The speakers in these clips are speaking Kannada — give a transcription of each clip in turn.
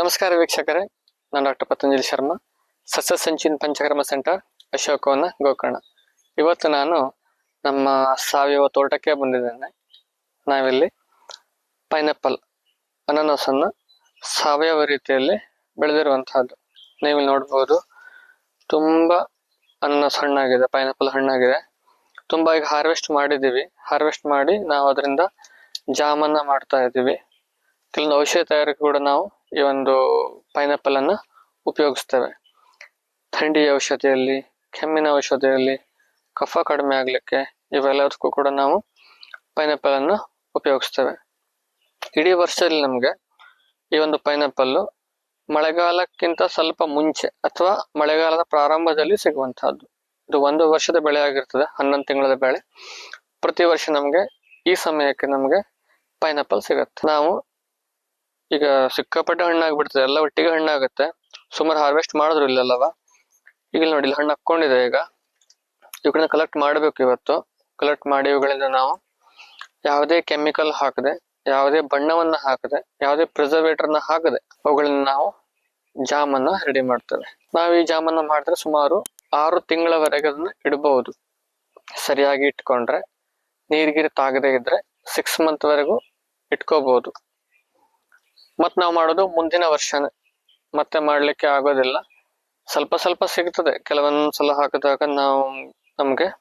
ನಮಸ್ಕಾರ ವೀಕ್ಷಕರೇ, ನಾನು ಡಾಕ್ಟರ್ ಪತಂಜಲಿ ಶರ್ಮಾ ಸಸ್ಯ ಸಂಚಿನ್ ಪಂಚಕರ್ಮ ಸೆಂಟರ್ ಅಶೋಕವನ ಗೋಕರ್ಣ. ಇವತ್ತು ನಾನು ನಮ್ಮ ಸಾವಯವ ತೋಟಕ್ಕೆ ಬಂದಿದ್ದೇನೆ. ನಾವಿಲ್ಲಿ ಪೈನಾಪಲ್, ಅನಾನಸನ್ನು ಸಾವಯವ ರೀತಿಯಲ್ಲಿ ಬೆಳೆದಿರುವಂತಹದ್ದು. ನೀವು ನೋಡ್ಬೋದು, ತುಂಬ ಅನಾನಸ್ ಹಣ್ಣಾಗಿದೆ, ಪೈನಾಪಲ್ ಹಣ್ಣಾಗಿದೆ. ತುಂಬ ಈಗ ಹಾರ್ವೆಸ್ಟ್ ಮಾಡಿದ್ದೀವಿ. ಹಾರ್ವೆಸ್ಟ್ ಮಾಡಿ ನಾವು ಅದರಿಂದ ಜಾಮನ್ನ ಮಾಡ್ತಾ ಇದ್ದೀವಿ. ಕೆಲವೊಂದು ಔಷಧಿ ತಯಾರಿಕೆ ಕೂಡ ನಾವು ಈ ಒಂದು ಪೈನಾಪಲ್ ಅನ್ನು ಉಪಯೋಗಿಸ್ತೇವೆ. ಥಂಡಿ ಔಷಧಿಯಲ್ಲಿ, ಕೆಮ್ಮಿನ ಔಷಧಿಯಲ್ಲಿ, ಕಫ ಕಡಿಮೆ ಆಗಲಿಕ್ಕೆ ಇವೆಲ್ಲದಕ್ಕೂ ಕೂಡ ನಾವು ಪೈನಾಪಲ್ ಅನ್ನು ಉಪಯೋಗಿಸ್ತೇವೆ. ಇಡೀ ವರ್ಷದಲ್ಲಿ ನಮಗೆ ಈ ಒಂದು ಪೈನಾಪಲ್ ಮಳೆಗಾಲಕ್ಕಿಂತ ಸ್ವಲ್ಪ ಮುಂಚೆ ಅಥವಾ ಮಳೆಗಾಲದ ಪ್ರಾರಂಭದಲ್ಲಿ ಸಿಗುವಂತಹದ್ದು. ಇದು ಒಂದು ವರ್ಷದ ಬೆಳೆ ಆಗಿರ್ತದೆ, ಹನ್ನೊಂದು ತಿಂಗಳ ಬೆಳೆ. ಪ್ರತಿ ವರ್ಷ ನಮಗೆ ಈ ಸಮಯಕ್ಕೆ ನಮಗೆ ಪೈನಾಪಲ್ ಸಿಗುತ್ತೆ. ನಾವು ಈಗ ಸಿಕ್ಕಾಪಟ್ಟೆ ಹಣ್ಣಾಗ್ಬಿಡ್ತದೆ, ಎಲ್ಲ ಒಟ್ಟಿಗೆ ಹಣ್ಣಾಗುತ್ತೆ. ಸುಮಾರು ಹಾರ್ವೆಸ್ಟ್ ಮಾಡಿದ್ರು ಇಲ್ಲಲ್ಲವ. ಈಗ ನೋಡಿ, ಇಲ್ಲಿ ಹಣ್ಣು ಹಾಕೊಂಡಿದೆ ಈಗ. ಇವುಗಳನ್ನ ಕಲೆಕ್ಟ್ ಮಾಡಬೇಕು ಇವತ್ತು. ಕಲೆಕ್ಟ್ ಮಾಡಿ ಇವುಗಳಿಂದ ನಾವು ಯಾವುದೇ ಕೆಮಿಕಲ್ ಹಾಕದೆ, ಯಾವುದೇ ಬಣ್ಣವನ್ನ ಹಾಕದೆ, ಯಾವುದೇ ಪ್ರಿಸರ್ವೇಟರ್ನ ಹಾಕದೆ ಅವುಗಳನ್ನ ನಾವು ಜಾಮನ್ನ ರೆಡಿ ಮಾಡ್ತೇವೆ. ನಾವು ಈ ಜಾಮನ್ನ ಮಾಡಿದ್ರೆ ಸುಮಾರು ಆರು ತಿಂಗಳವರೆಗೆ ಅದನ್ನ ಇಡಬಹುದು ಸರಿಯಾಗಿ ಇಟ್ಕೊಂಡ್ರೆ, ನೀರ್ಗಿರಿ ತಾಗದೆ ಇದ್ರೆ ಸಿಕ್ಸ್ ಮಂತ್ ವರೆಗೂ ಇಟ್ಕೋಬಹುದು ಮತ್ ನಾವು ಮಾಡೋದು ಮುಂದಿನ ವರ್ಷನೇ. ಮತ್ತೆ ಮಾಡ್ಲಿಕ್ಕೆ ಆಗೋದಿಲ್ಲ. ಸ್ವಲ್ಪ ಸ್ವಲ್ಪ ಸಿಗ್ತದೆ. ಕೆಲವೊಂದ್ಸಲ ಹಾಕಿದಾಗ ನಾವು ನಮ್ಗೆ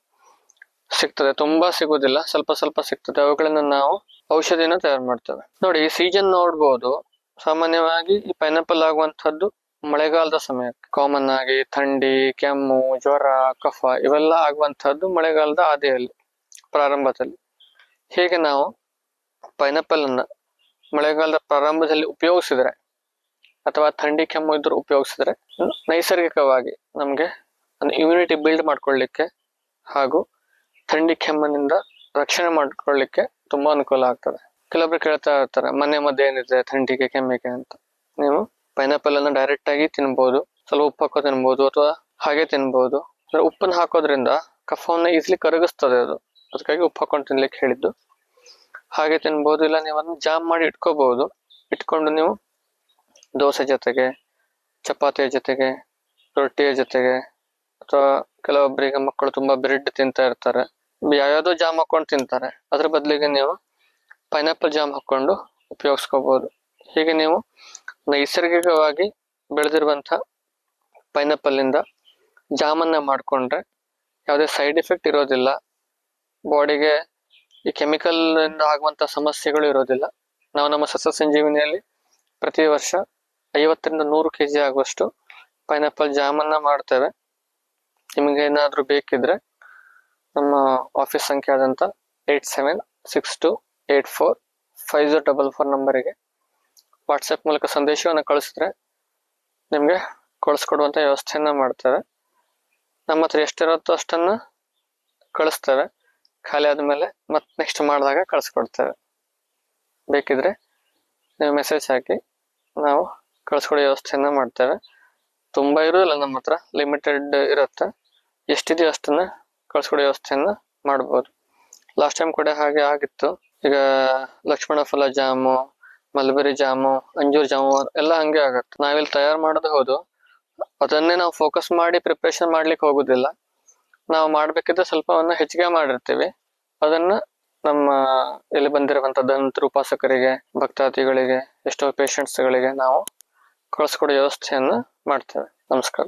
ಸಿಗ್ತದೆ. ತುಂಬಾ ಸಿಗುದಿಲ್ಲ. ಸ್ವಲ್ಪ ಸ್ವಲ್ಪ ಸಿಗ್ತದೆ. ಅವುಗಳನ್ನ ನಾವು ಔಷಧಿನ ತಯಾರು ಮಾಡ್ತೇವೆ. ನೋಡಿ, ಈ ಸೀಸನ್ ನೋಡ್ಬೋದು. ಸಾಮಾನ್ಯವಾಗಿ ಈ ಪೈನಾಪಲ್ ಆಗುವಂತಹದ್ದು ಮಳೆಗಾಲದ ಸಮಯಕ್ಕೆ. ಕಾಮನ್ ಆಗಿ ಥಂಡಿ, ಕೆಮ್ಮು, ಜ್ವರ, ಕಫ ಇವೆಲ್ಲ ಆಗುವಂತಹದ್ದು ಮಳೆಗಾಲದ ಆದಿಯಲ್ಲಿ, ಪ್ರಾರಂಭದಲ್ಲಿ. ಹೀಗೆ ನಾವು ಪೈನಾಪಲ್ ಅನ್ನ ಮಳೆಗಾಲದ ಪ್ರಾರಂಭದಲ್ಲಿ ಉಪಯೋಗಿಸಿದ್ರೆ ಅಥವಾ ಥಂಡಿ ಕೆಮ್ಮು ಇದ್ರು ಉಪಯೋಗಿಸಿದ್ರೆ ನೈಸರ್ಗಿಕವಾಗಿ ನಮಗೆ ಒಂದು ಇಮ್ಯುನಿಟಿ ಬಿಲ್ಡ್ ಮಾಡ್ಕೊಳ್ಳಿಕ್ಕೆ ಹಾಗೂ ಥಂಡಿ ಕೆಮ್ಮನಿಂದ ರಕ್ಷಣೆ ಮಾಡ್ಕೊಳ್ಳಿಕ್ಕೆ ತುಂಬಾ ಅನುಕೂಲ ಆಗ್ತದೆ. ಕೆಲವೊಬ್ರು ಕೇಳ್ತಾ ಇರ್ತಾರೆ, ಮನೆ ಮದ್ದು ಏನಿದೆ? ಥಂಡಿಗೆ, ಕೆಮ್ಮಿಗೆ ಅಂತ. ನೀವು ಪೈನಾಪಲ್ ಅನ್ನು ಡೈರೆಕ್ಟ್ ಆಗಿ ತಿನ್ಬೋದು, ಸ್ವಲ್ಪ ಉಪ್ಪು ಹಾಕೋ ತಿನ್ಬೋದು ಅಥವಾ ಹಾಗೆ ತಿನ್ಬೋದು. ಉಪ್ಪನ್ನು ಹಾಕೋದ್ರಿಂದ ಕಫವನ್ನು ಈಸಿಲಿ ಕರಗಿಸ್ತದೆ ಅದು. ಅದಕ್ಕಾಗಿ ಉಪ್ಪು ಹಾಕೊಂಡು ತಿನ್ಲಿಕ್ಕೆ ಹೇಳಿದ್ದು. ಹಾಗೆ ತಿನ್ಬೋದು, ಇಲ್ಲ ನೀವು ಅದನ್ನ ಜಾಮ್ ಮಾಡಿ ಇಟ್ಕೋಬಹುದು. ಇಟ್ಕೊಂಡು ನೀವು ದೋಸೆ ಜೊತೆಗೆ, ಚಪಾತಿಯ ಜೊತೆಗೆ, ರೊಟ್ಟಿಯ ಜೊತೆಗೆ, ಅಥವಾ ಕೆಲವೊಬ್ಬರಿಗೆ ಮಕ್ಕಳು ತುಂಬಾ ಬ್ರೆಡ್ ತಿಂತಾ ಇರ್ತಾರೆ. ಯಾವ್ಯಾವ್ದೋ ಜಾಮ್ ಹಾಕೊಂಡು ತಿಂತಾರೆ. ಅದ್ರ ಬದಲಿಗೆ ನೀವು ಪೈನಾಪಲ್ ಜಾಮ್ ಹಾಕೊಂಡು ಉಪಯೋಗಿಸ್ಕೋಬಹುದು. ಹೀಗೆ ನೀವು ನೈಸರ್ಗಿಕವಾಗಿ ಬೆಳೆದಿರುವಂತ ಪೈನಾಪಲ್ ಇಂದ ಜಾಮನ್ನ ಮಾಡ್ಕೊಂಡ್ರೆ ಯಾವುದೇ ಸೈಡ್ ಎಫೆಕ್ಟ್ ಇರೋದಿಲ್ಲ. ಬಾಡಿಗೆ ಈ ಕೆಮಿಕಲ್ ಇಂದ ಆಗುವಂತ ಸಮಸ್ಯೆಗಳು ಇರೋದಿಲ್ಲ. ನಾವು ನಮ್ಮ ಸಸ್ಯ ಸಂಜೀವಿನಿಯಲ್ಲಿ ಪ್ರತಿ ವರ್ಷ ಐವತ್ತರಿಂದ ನೂರು ಕೆಜಿ ಆಗುವಷ್ಟು ಪೈನಾಪಲ್ ಜಾಮನ್ನ ಮಾಡ್ತೇವೆ. ನಿಮಗೆ ಏನಾದ್ರೂ ಬೇಕಿದ್ರೆ ನಮ್ಮ ಆಫೀಸ್ ಸಂಖ್ಯೆ ಆದಂತ eight seven six two eight four five zero double four ನಂಬರಿಗೆ ವಾಟ್ಸಪ್ ಮೂಲಕ ಸಂದೇಶವನ್ನು ಕಳಿಸಿದ್ರೆ ನಿಮಗೆ ಕಳಿಸ್ಕೊಡುವಂತ ವ್ಯವಸ್ಥೆಯನ್ನು ಮಾಡ್ತೇವೆ. ನಮ್ಮ ಹತ್ರ ಎಷ್ಟಿರುತ್ತೋ ಅಷ್ಟನ್ನ ಕಳಿಸ್ತೇವೆ. ಖಾಲಿ ಆದಮೇಲೆ ಮತ್ತೆ ನೆಕ್ಸ್ಟ್ ಮಾಡಿದಾಗ ಕಳಿಸ್ಕೊಡ್ತೇವೆ. ಬೇಕಿದ್ರೆ ನೀವು ಮೆಸೇಜ್ ಹಾಕಿ ನಾವು ಕಳಿಸ್ಕೊಡೋ ವ್ಯವಸ್ಥೆಯನ್ನ ಮಾಡ್ತೇವೆ. ತುಂಬಾ ಇರೋದಿಲ್ಲ ನಮ್ಮ ಹತ್ರ ಲಿಮಿಟೆಡ್ ಇರುತ್ತೆ. ಎಷ್ಟಿದೆಯೋ ಅಷ್ಟನ್ನ ಕಳಿಸ್ಕೊಡೋ ವ್ಯವಸ್ಥೆಯನ್ನ ಮಾಡ್ಬೋದು. ಲಾಸ್ಟ್ ಟೈಮ್ ಕೂಡ ಹಾಗೆ ಆಗಿತ್ತು. ಈಗ ಲಕ್ಷ್ಮಣ ಫಲ ಜಾಮು, ಮಲ್ಬೆರಿ ಜಾಮು, ಅಂಜೂರ್ ಜಾಮು ಎಲ್ಲ ಹಂಗೆ ಆಗತ್ತೆ. ನಾವಿಲ್ಲಿ ತಯಾರು ಮಾಡೋದು ಹೌದು. ಅದನ್ನೇ ನಾವು ಫೋಕಸ್ ಮಾಡಿ ಪ್ರಿಪ್ರೇಷನ್ ಮಾಡ್ಲಿಕ್ಕೆ ಹೋಗುದಿಲ್ಲ. ನಾವು ಮಾಡ್ಬೇಕಿದ್ರೆ ಸ್ವಲ್ಪವನ್ನು ಹೆಚ್ಚಿಗೆ ಮಾಡಿರ್ತೀವಿ. ಅದನ್ನ ನಮ್ಮ ಇಲ್ಲಿ ಬಂದಿರುವಂತ ದಂತ ಉಪಾಸಕರಿಗೆ ಭಕ್ತಾದಿಗಳಿಗೆ, ಎಷ್ಟೋ ಪೇಷಂಟ್ಸ್ಗಳಿಗೆ ಗಳಿಗೆ ನಾವು ಕಳಿಸ್ಕೊಡೋ ವ್ಯವಸ್ಥೆಯನ್ನ ಮಾಡ್ತೇವೆ. ನಮಸ್ಕಾರ.